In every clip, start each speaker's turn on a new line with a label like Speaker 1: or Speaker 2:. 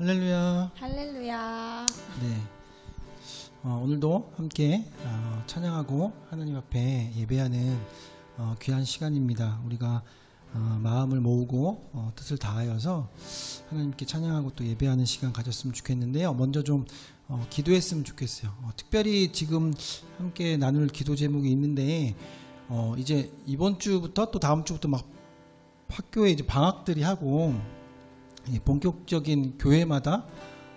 Speaker 1: 할렐루야.
Speaker 2: 할렐루야.
Speaker 1: 네. 어, 오늘도 함께 어, 찬양하고 하나님 앞에 예배하는 어, 귀한 시간입니다. 우리가 어, 마음을 모으고 어, 뜻을 다하여서 하나님께 찬양하고 또 예배하는 시간 가졌으면 좋겠는데요. 먼저 좀 어, 기도했으면 좋겠어요. 어, 특별히 지금 함께 나눌 기도 제목이 있는데 어, 이제 이번 주부터 또 다음 주부터 막 학교에 이제 방학들이 하고 이 본격적인 교회마다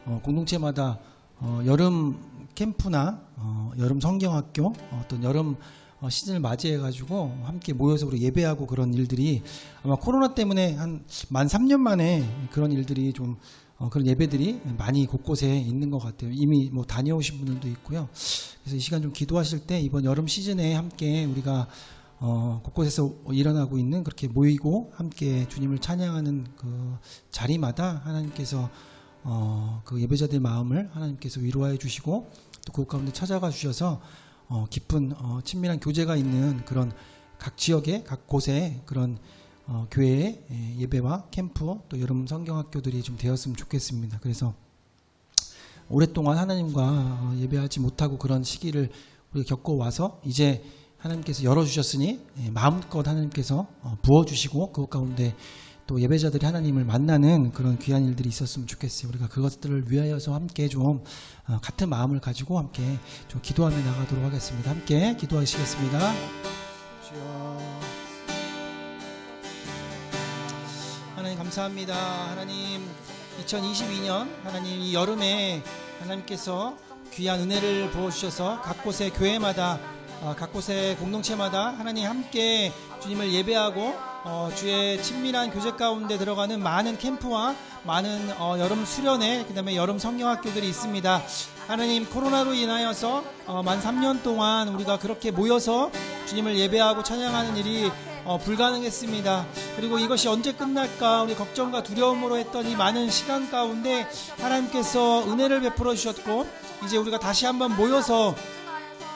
Speaker 1: 어, 공동체마다 어, 여름 캠프나 어, 여름 성경학교 어, 어떤 여름 어, 시즌을 맞이해 가지고 함께 모여서 우리 예배하고 그런 일들이 아마 코로나 때문에 한 만 3년 만에 그런 일들이 좀 어, 그런 예배들이 많이 곳곳에 있는 것 같아요. 이미 뭐 다녀오신 분들도 있고요. 그래서 이 시간 좀 기도하실 때 이번 여름 시즌에 함께 우리가 어, 곳곳에서 일어나고 있는 그렇게 모이고 함께 주님을 찬양하는 그 자리마다 하나님께서 어, 그 예배자들 마음을 하나님께서 위로하여 주시고 또 그 가운데 찾아가 주셔서 어, 깊은 어, 친밀한 교제가 있는 그런 각 지역의 각 곳에 그런 어, 교회의 예, 예배와 캠프 또 여름 성경학교들이 좀 되었으면 좋겠습니다. 그래서 오랫동안 하나님과 어, 예배하지 못하고 그런 시기를 우리가 겪어 와서 이제 하나님께서 열어주셨으니 예, 마음껏 하나님께서 어, 부어주시고 그것 가운데 또 예배자들이 하나님을 만나는 그런 귀한 일들이 있었으면 좋겠어요. 우리가 그것들을 위하여서 함께 좀 어, 같은 마음을 가지고 함께 좀 기도하며 나가도록 하겠습니다. 함께 기도하시겠습니다. 하나님 감사합니다. 하나님 2022년 하나님 이 여름에 하나님께서 귀한 은혜를 부어주셔서 각 곳의 교회마다 어, 각 곳의 공동체마다 하나님 함께 주님을 예배하고 어, 주의 친밀한 교제 가운데 들어가는 많은 캠프와 많은 어, 여름 수련회 그다음에 여름 성경학교들이 있습니다. 하나님 코로나로 인하여서 어, 만 3년 동안 우리가 그렇게 모여서 주님을 예배하고 찬양하는 일이 어, 불가능했습니다. 그리고 이것이 언제 끝날까 우리 걱정과 두려움으로 했던 이 많은 시간 가운데 하나님께서 은혜를 베풀어 주셨고 이제 우리가 다시 한번 모여서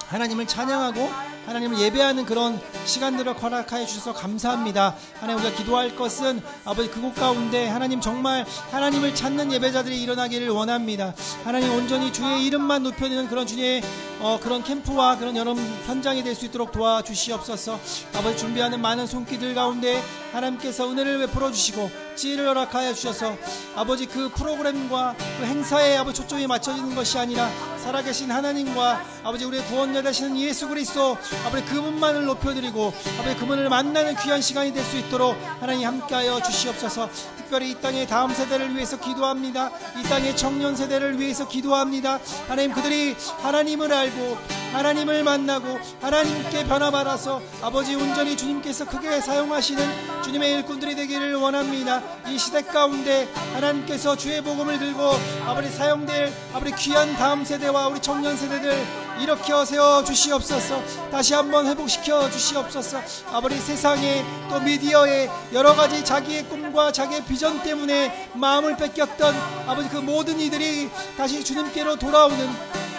Speaker 1: 하나님을 찬양하고 하나님을 예배하는 그런 시간들을 허락하여 주셔서 감사합니다. 하나님 우리가 기도할 것은 아버지 그곳 가운데 하나님 정말 하나님을 찾는 예배자들이 일어나기를 원합니다. 하나님 온전히 주의 이름만 높여드는 그런 주의 어, 그런 캠프와 그런 여름 현장이 될 수 있도록 도와주시옵소서. 아버지 준비하는 많은 손길들 가운데 하나님께서 은혜를 베풀어 주시고 지혜를 허락하여 주셔서 아버지 그 프로그램과 그 행사에 아버지 초점이 맞춰지는 것이 아니라 살아계신 하나님과 아버지 우리의 구원자 되시는 예수 그리스도 아버지 그분만을 높여드리고 아버지 그분을 만나는 귀한 시간이 될 수 있도록 하나님 함께하여 주시옵소서. 특별히 이 땅의 다음 세대를 위해서 기도합니다. 이 땅의 청년 세대를 위해서 기도합니다. 하나님 그들이 하나님을 알고 하나님을 만나고 하나님께 변화받아서 아버지 온전히 주님께서 크게 사용하시는 주님의 일꾼들이 되기를 원합니다. 이 시대 가운데 하나님께서 주의 복음을 들고 아버지 사용될 아버지 귀한 다음 세대와 우리 청년 세대들 일으켜 세워 주시옵소서. 다시 한번 회복시켜 주시옵소서. 아버지 세상에 또 미디어에 여러 가지 자기의 꿈과 자기의 비전 때문에 마음을 뺏겼던 아버지 그 모든 이들이 다시 주님께로 돌아오는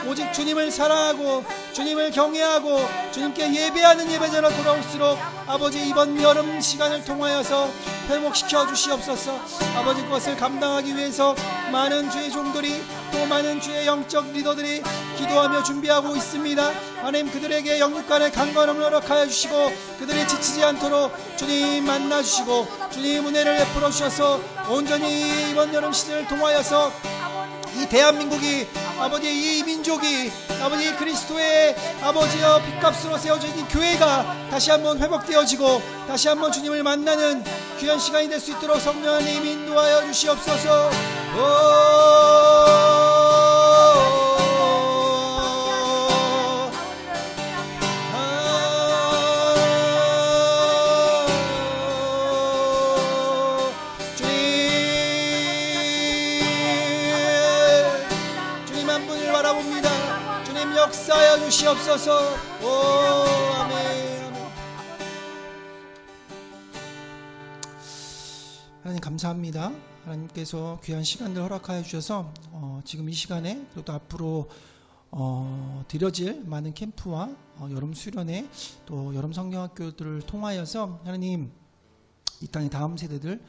Speaker 1: 오직 주님을 사랑하고 주님을 경외하고 주님께 예배하는 예배자로 돌아올수록 아버지 이번 여름 시간을 통하여서 회복시켜 주시옵소서. 아버지 그것을 감당하기 위해서 많은 주의 종들이 또 많은 주의 영적 리더들이 기도하며 준비하고 있습니다 하나님 그들에게 영육간의 강건함을 허락하여 주시고 그들이 지치지 않도록 주님 만나 주시고 주님 은혜를 베풀어 주셔서 온전히 이번 여름 시즌을 통하여서 이 대한민국이 아버지 이 민족이 아버지 그리스도의 아버지여 빚값으로 세워진 이 교회가 다시 한번 회복되어지고 다시 한번 주님을 만나는 귀한 시간이 될 수 있도록 성령님 인도하여 주시옵소서. 주시옵소서. 오 아멘 하나님 감사합니다. 하나님께서 귀한 시간들 허락하여 주셔서 어, 지금 이 시간에 또 앞으로 어, 드려질 많은 캠프와 어, 여름 수련회 또 여름 성경학교들을 통하여서 하나님 이 땅의 다음 세대들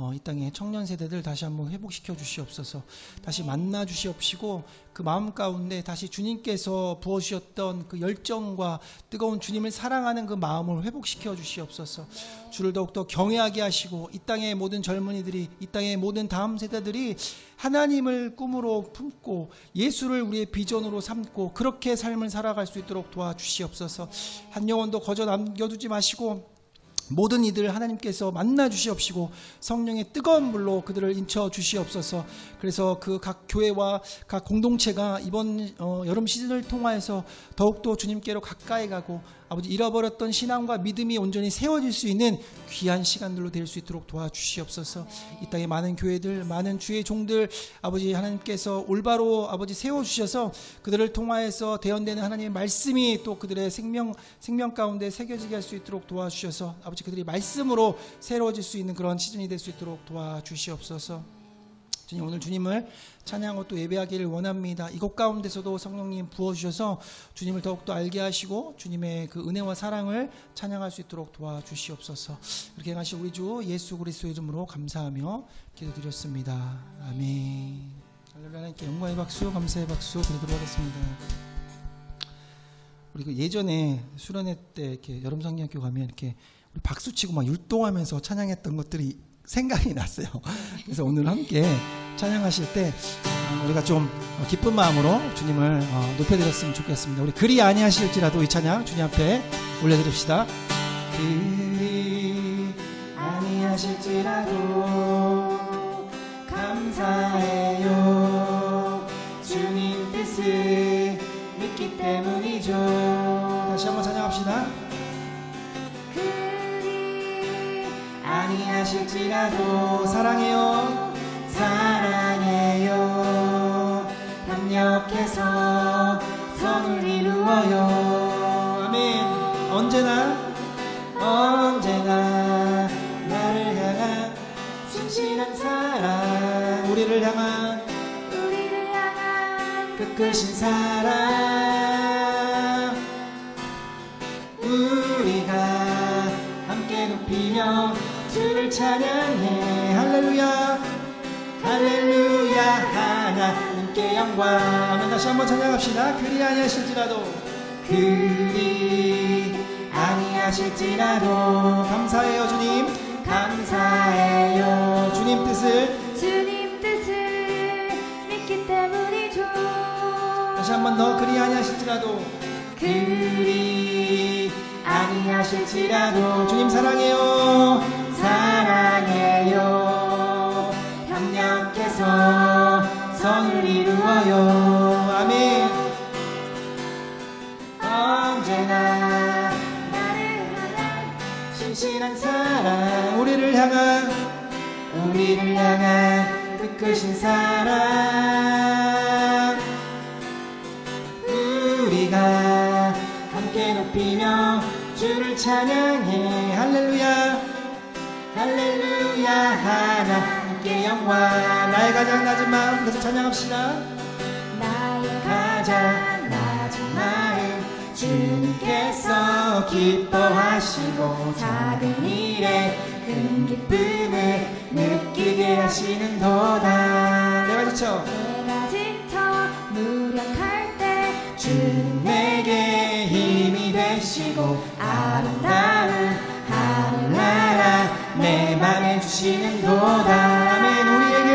Speaker 1: 어, 이 땅의 청년 세대들 다시 한번 회복시켜 주시옵소서. 다시 만나 주시옵시고 그 마음 가운데 다시 주님께서 부어 주셨던 그 열정과 뜨거운 주님을 사랑하는 그 마음을 회복시켜 주시옵소서. 주를 더욱더 경외하게 하시고 이 땅의 모든 젊은이들이 이 땅의 모든 다음 세대들이 하나님을 꿈으로 품고 예수를 우리의 비전으로 삼고 그렇게 삶을 살아갈 수 있도록 도와주시옵소서. 한 영혼도 거저 남겨두지 마시고 모든 이들 하나님께서 만나 주시옵시고 성령의 뜨거운 물로 그들을 인쳐 주시옵소서. 그래서 그 각 교회와 각 공동체가 이번 어, 여름 시즌을 통하여서 더욱더 주님께로 가까이 가고 아버지 잃어버렸던 신앙과 믿음이 온전히 세워질 수 있는 귀한 시간들로 될 수 있도록 도와주시옵소서. 이 땅의 많은 교회들, 많은 주의 종들 아버지 하나님께서 올바로 아버지 세워 주셔서 그들을 통하여서 대언되는 하나님의 말씀이 또 그들의 생명 생명 가운데 새겨지게 할 수 있도록 도와주셔서 아버지 그들이 말씀으로 새로워질 수 있는 그런 시즌이 될 수 있도록 도와주시옵소서. 주님 오늘 주님을 찬양하고 또 예배하기를 원합니다. 이곳 가운데서도 성령님 부어주셔서 주님을 더욱더 알게 하시고 주님의 그 은혜와 사랑을 찬양할 수 있도록 도와주시옵소서. 이렇게 행하신 우리 주 예수 그리스도 이름으로 감사하며 기도드렸습니다. 아멘. 할렐루야 하나님께 영광의 박수 감사의 박수 드리도록 하겠습니다. 우리 그 예전에 수련회 때 이렇게 여름 성경학교 가면 이렇게 우리 박수 치고 막 율동하면서 찬양했던 것들이 생각이 났어요. 그래서 오늘 함께 찬양하실 때 어, 우리가 좀 기쁜 마음으로 주님을 어, 높여드렸으면 좋겠습니다. 우리 그리 아니하실지라도 이 찬양 주님 앞에 올려드립시다. 그리 아니하실지라도 감사해요. 주님 뜻을 믿기 때문이죠. 다시 한번 찬양합시다. 아니하실지라도 사랑해요. 사랑해요. 협력해서 선을 이루어요. 아멘. 언제나 언제나 나를 향한 진실한 사랑 우리를 향한
Speaker 2: 우리를 향한
Speaker 1: 끝끝인 사랑 찬양해. 할렐루야. 할렐루야. 하나님께 영광 다시 한번 찬양합시다. 그리 아니하실지라도. 그리 아니하실지라도. 감사해요 주님. 감사해요. 주님 뜻을.
Speaker 2: 주님 뜻을 믿기 때문이죠.
Speaker 1: 다시 한번 더 그리 아니하실지라도. 그리 아니하실지라도. 주님 사랑해요 이루어요 아멘. 언제나 신실한 사랑 우리를 향한 우리를 향한 끝끝인 사랑. 우리가 함께 높이며 주를 찬양해. 할렐루야. 할렐루야 하나 님께 영광 나의 가장 낮은 마음. 계속 찬양합시다.
Speaker 2: 나의
Speaker 1: 가장 낮은 마음. 주님께서 기뻐하시고 작은 일에 큰 기쁨을 느끼게 하시는 도다. 내가 지쳐.
Speaker 2: 내가 지쳐 무력할 때
Speaker 1: 주님 내게 힘이 되시고 아름다운 하늘나라 내 맘에 주시는 도다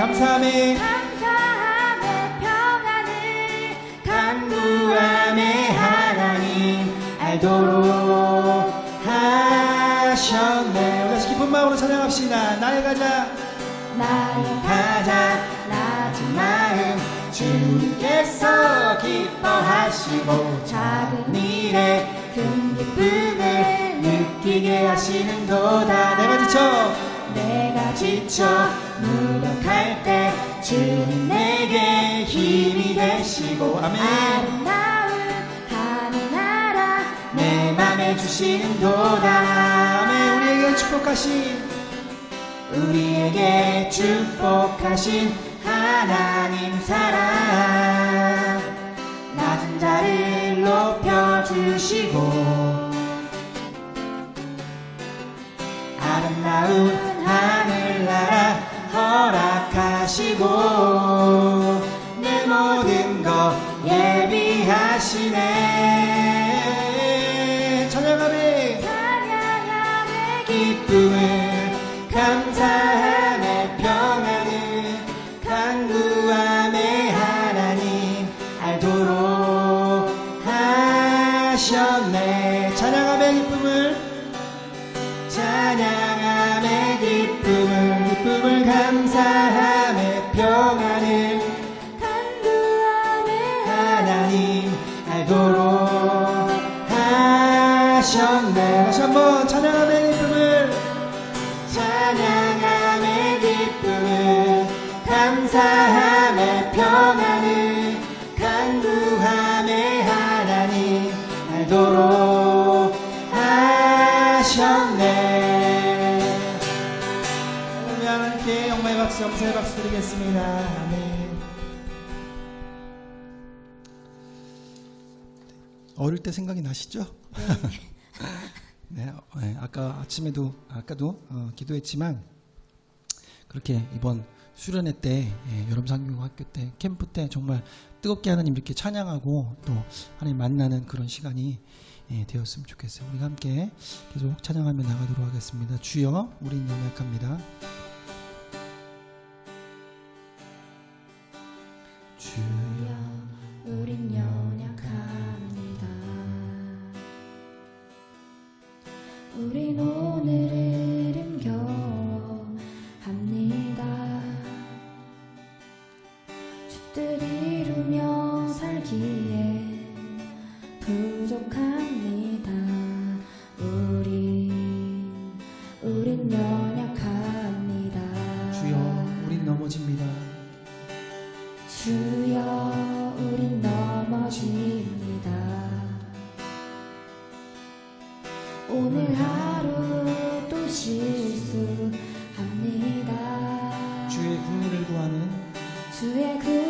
Speaker 1: 감사함에
Speaker 2: 감사함의 평안을
Speaker 1: 간구함의 하나님 알도록 하셨네. 우리 다시 기쁜 마음으로 찬양합시다. 나의 가자.
Speaker 2: 나의
Speaker 1: 가장 낮은 마음. 주님께서 기뻐하시고 작은 일에 큰 기쁨을 느끼게 하시는 도다. 내가 지쳐.
Speaker 2: 내가 지쳐. 무력할 때 주님 내게 힘이 되시고 아멘.
Speaker 1: 아름다운 하늘 나라
Speaker 2: 내 맘에 주시는 도다. 아멘. 우리에게 축복하신 우리에게 축복하신 하나님 사랑. 낮은 자를 높여주시고 아름다운 허 감사함의 평안을 간구함의 하나님 알도록 하셨네. 우리 하나님께 영광의 박수 영세의 박수 드리겠습니다. 아멘. 어릴 때 생각이 나시죠? 네, 어, 네, 아까 아침에도 아까도 어, 기도했지만 그렇게 이번 수련회 때 예, 여름 상경학교 때 캠프 때 정말 뜨겁게 하나님 이렇게 찬양하고 또 하나님 만나는 그런 시간이 예, 되었으면 좋겠어요. 우리가 함께 계속 찬양하며 나가도록 하겠습니다. 주여, 우린 연약합니다. 주여. 넘어집니다.
Speaker 1: 주여 우린 넘어집니다 오늘 하루 또 실수합니다
Speaker 2: 주의 국리를 구하는
Speaker 1: 주의 긍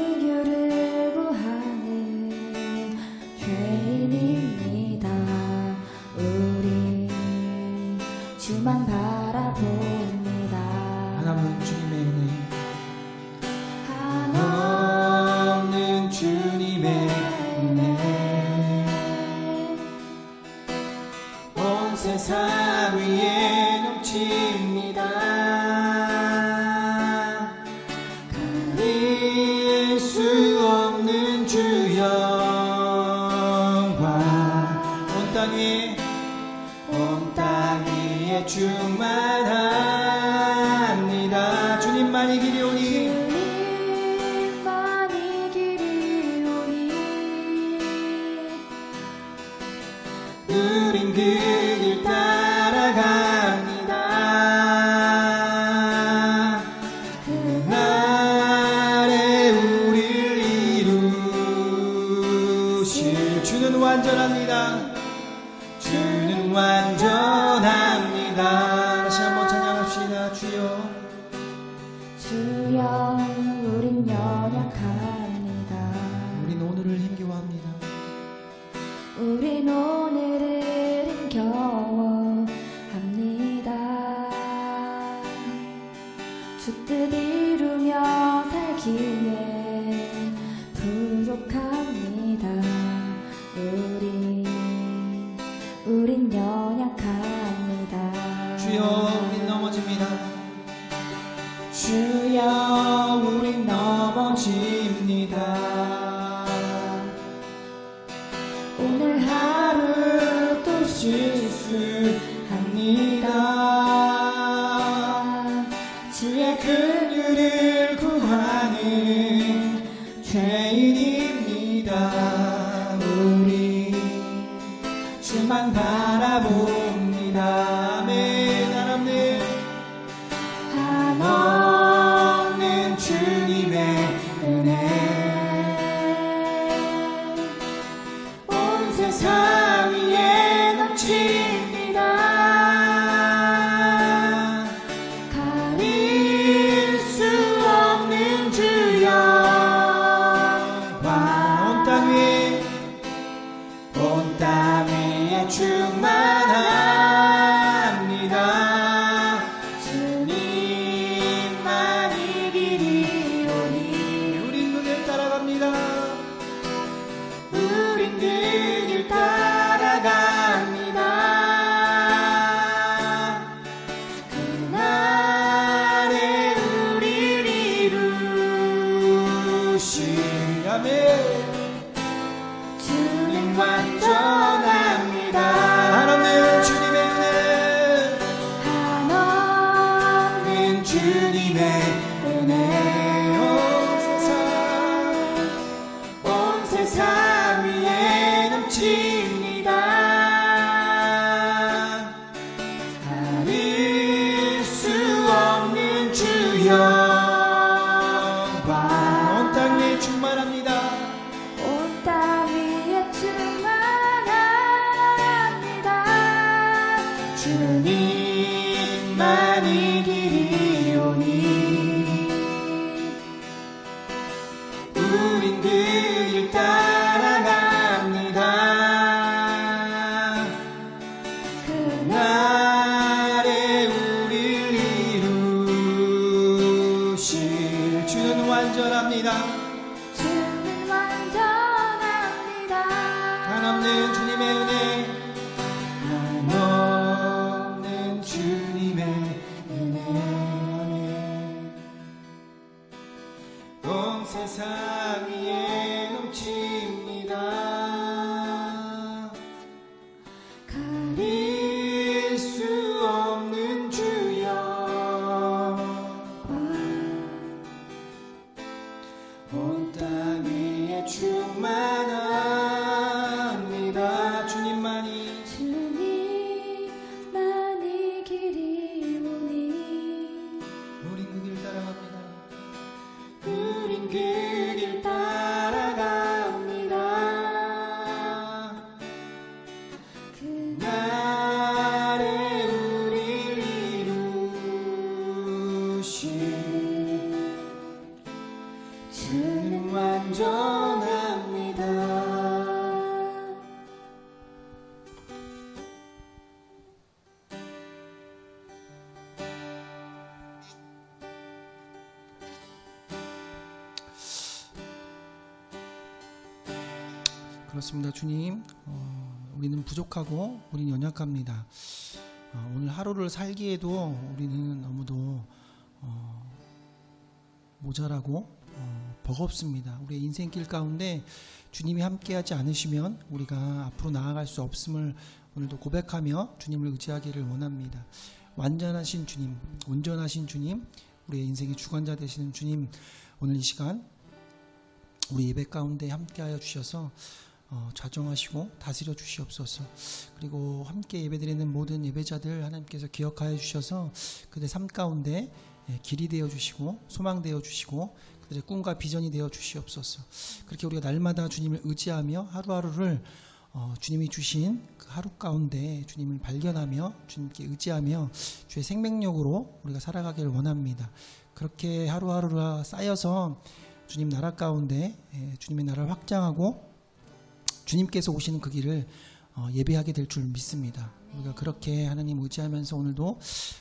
Speaker 2: 온 세상 위에 넘칩니다. 가릴 수 없는 주 영광 온 땅 위에 온 땅 위에 충 우린 여
Speaker 1: to 그렇습니다 주님 어, 우리는 부족하고 우리는 연약합니다 어, 오늘 하루를 살기에도 우리는 너무도 어, 모자라고 어, 버겁습니다. 우리의 인생길 가운데 주님이 함께하지 않으시면 우리가 앞으로 나아갈 수 없음을 오늘도 고백하며 주님을 의지하기를 원합니다. 완전하신 주님, 온전하신 주님, 우리의 인생의 주관자 되시는 주님, 오늘 이 시간 우리 예배 가운데 함께하여 주셔서 어, 좌정하시고 다스려 주시옵소서. 그리고 함께 예배드리는 모든 예배자들 하나님께서 기억하여 주셔서 그들의 삶 가운데 예, 길이 되어 주시고 소망 되어 주시고 그들의 꿈과 비전이 되어 주시옵소서. 그렇게 우리가 날마다 주님을 의지하며 하루하루를 어, 주님이 주신 그 하루 가운데 주님을 발견하며 주님께 의지하며 주의 생명력으로 우리가 살아가기를 원합니다. 그렇게 하루하루가 쌓여서 주님 나라 가운데 예, 주님의 나라를 확장하고 주님께서 오시는 그 길을 어, 예배하게 될 줄 믿습니다. 우리가 그렇게 하나님 의지하면서 오늘도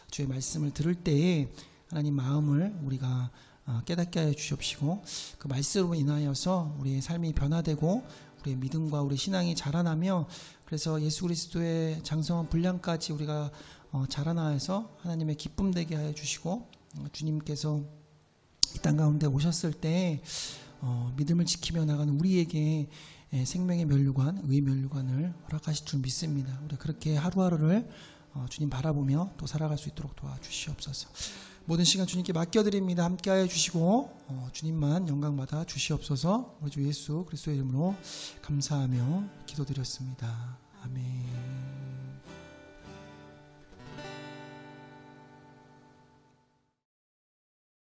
Speaker 1: 주의 말씀을 들을 때에 하나님 마음을 우리가 어, 깨닫게 하여 주시옵시고 그 말씀으로 인하여서 우리의 삶이 변화되고 우리의 믿음과 우리 신앙이 자라나며 그래서 예수 그리스도의 장성한 분량까지 우리가 어, 자라나서 하나님의 기쁨 되게 하여 주시고 어, 주님께서 이 땅 가운데 오셨을 때 어, 믿음을 지키며 나가는 우리에게 예, 생명의 면류관, 의의 면류관을 허락하실 줄 믿습니다. 우리 그렇게 하루하루를 어, 주님 바라보며 또 살아갈 수 있도록 도와주시옵소서. 모든 시간 주님께 맡겨드립니다. 함께하여 주시고 어, 주님만 영광 받아 주시옵소서. 우리 주 예수 그리스도의 이름으로 감사하며 기도드렸습니다. 아멘.